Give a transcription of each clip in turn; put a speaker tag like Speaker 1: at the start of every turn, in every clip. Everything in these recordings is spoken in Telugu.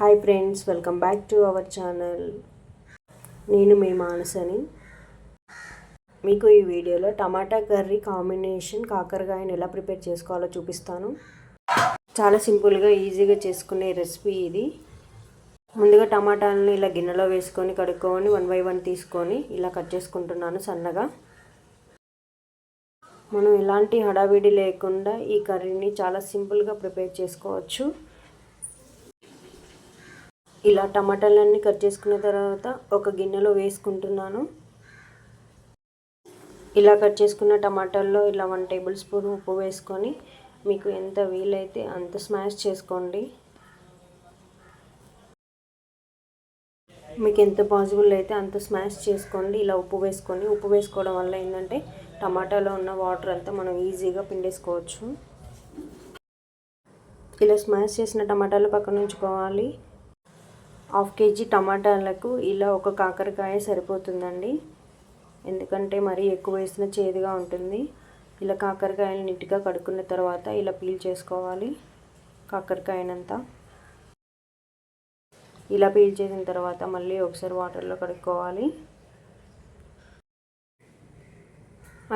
Speaker 1: Hi friends welcome back to our channel నేను మీ మానసని. మీకు ఈ వీడియోలో టమాటా కర్రీ కాంబినేషన్ కాకరకాయని ఎలా ప్రిపేర్ చేసుకోవాలో చూపిస్తాను. చాలా సింపుల్గా ఈజీగా చేసుకునే రెసిపీ ఇది. ముందుగా టమాటాలను ఇలా గిన్నెలో వేసుకొని కడుక్కొని వన్ బై వన్ తీసుకొని ఇలా కట్ చేసుకుంటున్నాను సన్నగా. మనం ఎలాంటి హడావిడి లేకుండా ఈ కర్రీని చాలా సింపుల్గా ప్రిపేర్ చేసుకోవచ్చు. ఇలా టమాటాలన్నీ కట్ చేసుకున్న తర్వాత ఒక గిన్నెలో వేసుకుంటున్నాను. ఇలా కట్ చేసుకున్న టమాటాల్లో ఇలా వన్ టేబుల్ స్పూన్ ఉప్పు వేసుకొని మీకు ఎంత వీలైతే అంత స్మాష్ చేసుకోండి. మీకు ఎంత పాసిబుల్ అయితే అంత స్మాష్ చేసుకోండి. ఇలా ఉప్పు వేసుకొని ఉప్పు వేసుకోవడం వల్ల ఏంటంటే టమాటాలో ఉన్న వాటర్ అంతా మనం ఈజీగా పిండేసుకోవచ్చు. ఇలా స్మాష్ చేసిన టమాటాలు పక్కన ఉంచుకోవాలి. హాఫ్ కేజీ టమాటాలకు ఇలా ఒక కాకరకాయ సరిపోతుందండి. ఎందుకంటే మరీ ఎక్కువ వేసిన చేదుగా ఉంటుంది. ఇలా కాకరకాయలు నీట్గా కడుక్కున్న తర్వాత ఇలా పీల్ చేసుకోవాలి కాకరకాయనంతా. ఇలా పీల్ చేసిన తర్వాత మళ్ళీ ఒకసారి వాటర్లో కడుక్కోవాలి.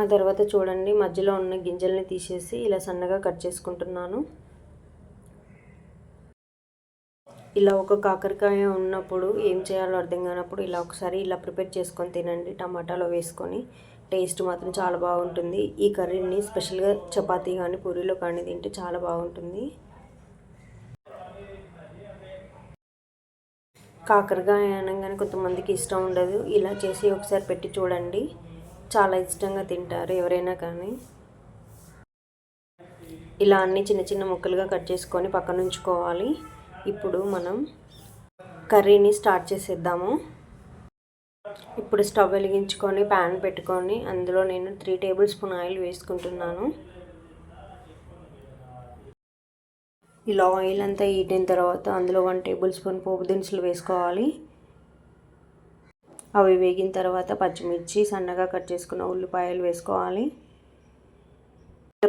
Speaker 1: ఆ తర్వాత చూడండి మధ్యలో ఉన్న గింజల్ని తీసేసి ఇలా సన్నగా కట్ చేసుకుంటున్నాను. ఇలా ఒక కాకరకాయ ఉన్నప్పుడు ఏం చేయాలో అర్థం కానప్పుడు ఇలా ఒకసారి ఇలా ప్రిపేర్ చేసుకొని తినండి. టమాటాలో వేసుకొని టేస్ట్ మాత్రం చాలా బాగుంటుంది. ఈ కర్రీని స్పెషల్గా చపాతీ కానీ పూరీలో కానీ తింటే చాలా బాగుంటుంది. కాకరకాయ అనగానే కొంతమందికి ఇష్టం ఉండదు. ఇలా చేసి ఒకసారి పెట్టి చూడండి. చాలా ఇష్టంగా తింటారు ఎవరైనా కానీ. ఇలా అన్ని చిన్న చిన్న ముక్కలుగా కట్ చేసుకొని పక్కన ఉంచుకోవాలి ఇప్పుడు మనం కర్రీని స్టార్ట్ చేసేద్దాము. ఇప్పుడు స్టవ్ వెలిగించుకొని ప్యాన్ పెట్టుకొని అందులో నేను త్రీ టేబుల్ స్పూన్ ఆయిల్ వేసుకుంటున్నాను. ఇలా ఆయిల్ అంతా ఈటిన తర్వాత అందులో వన్ టేబుల్ స్పూన్ పోపు దినుసులు వేసుకోవాలి. అవి వేగిన తర్వాత పచ్చిమిర్చి సన్నగా కట్ చేసుకున్న ఉల్లిపాయలు వేసుకోవాలి.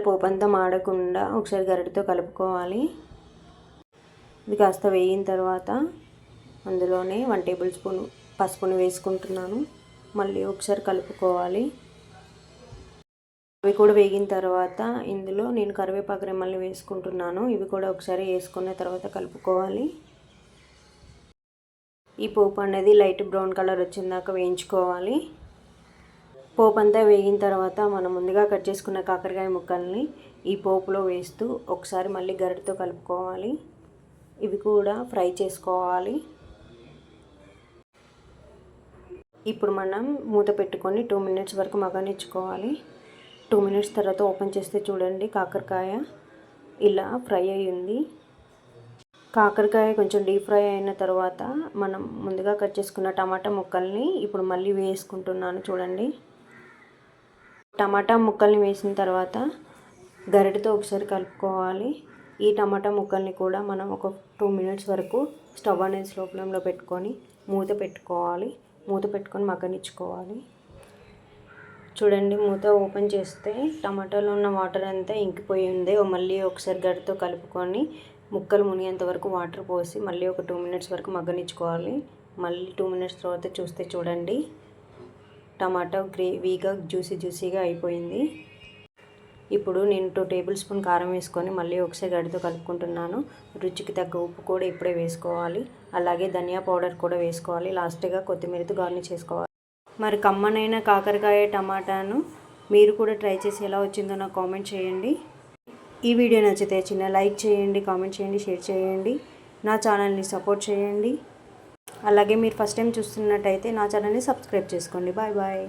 Speaker 1: పోపు అంతా మాడకుండా ఒకసారి గరిటతో కలుపుకోవాలి. ఇది కాస్త వేగిన తర్వాత అందులోనే వన్ టేబుల్ స్పూన్ పసుపుని వేసుకుంటున్నాను. మళ్ళీ ఒకసారి కలుపుకోవాలి. అవి కూడా వేగిన తర్వాత ఇందులో నేను కరివేపాకు రెమ్మల్ని వేసుకుంటున్నాను. ఇవి కూడా ఒకసారి వేసుకున్న తర్వాత కలుపుకోవాలి. ఈ పోపు అనేది లైట్ బ్రౌన్ కలర్ వచ్చిందాక వేయించుకోవాలి. పోపు అంతా వేగిన తర్వాత మనం ముందుగా కట్ చేసుకున్న కాకరకాయ ముక్కల్ని ఈ పోపులో వేస్తూ ఒకసారి మళ్ళీ గరిటతో కలుపుకోవాలి. ఇవి కూడా ఫ్రై చేసుకోవాలి. ఇప్పుడు మనం మూత పెట్టుకొని టూ మినిట్స్ వరకు మగనిచ్చుకోవాలి టూ మినిట్స్ తర్వాత ఓపెన్ చేస్తే చూడండి కాకరకాయ ఇలా ఫ్రై అయ్యింది. కాకరకాయ కొంచెం డీప్ ఫ్రై అయిన తర్వాత మనం ముందుగా కట్ చేసుకున్న టమాటా ముక్కల్ని ఇప్పుడు మళ్ళీ వేసుకుంటున్నాను చూడండి. టమాటా ముక్కల్ని వేసిన తర్వాత గరిటతో ఒకసారి కలుపుకోవాలి. ఈ టమాటా ముక్కల్ని కూడా మనం ఒక టూ మినిట్స్ వరకు స్టవ్ అనేది స్లో ఫ్లేమ్లో పెట్టుకొని మూత పెట్టుకోవాలి. మూత పెట్టుకొని మగ్గనిచ్చుకోవాలి. చూడండి మూత ఓపెన్ చేస్తే టమాటాలో ఉన్న వాటర్ అంతా ఇంకిపోయి ఉంది. మళ్ళీ ఒకసారి గడితో కలుపుకొని ముక్కలు మునిగేంత వరకు వాటర్ పోసి మళ్ళీ ఒక టూ మినిట్స్ వరకు మగ్గనిచ్చుకోవాలి. మళ్ళీ టూ మినిట్స్ తర్వాత చూస్తే చూడండి టమాటా గ్రేవీగా జ్యూసీ జ్యూసీగా అయిపోయింది. ఇప్పుడు నేను టూ టేబుల్ స్పూన్ కారం వేసుకొని మళ్ళీ ఒకసారి గడితో కలుపుకుంటున్నాను. రుచికి తగ్గ ఉప్పు కూడా ఇప్పుడే వేసుకోవాలి. అలాగే ధనియా పౌడర్ కూడా వేసుకోవాలి. లాస్ట్గా కొత్తిమీరతో గార్నిష్ చేసుకోవాలి. మరి కమ్మనైన కాకరకాయ టమాటాను మీరు కూడా ట్రై చేసి ఎలా వచ్చిందో నాకు కామెంట్ చేయండి. ఈ వీడియో నచ్చితే చిన్న లైక్ చేయండి కామెంట్ చేయండి షేర్ చేయండి. నా ఛానల్ని సపోర్ట్ చేయండి. అలాగే మీరు ఫస్ట్ టైం చూస్తున్నట్టయితే నా ఛానల్ని సబ్స్క్రైబ్ చేసుకోండి. Bye bye.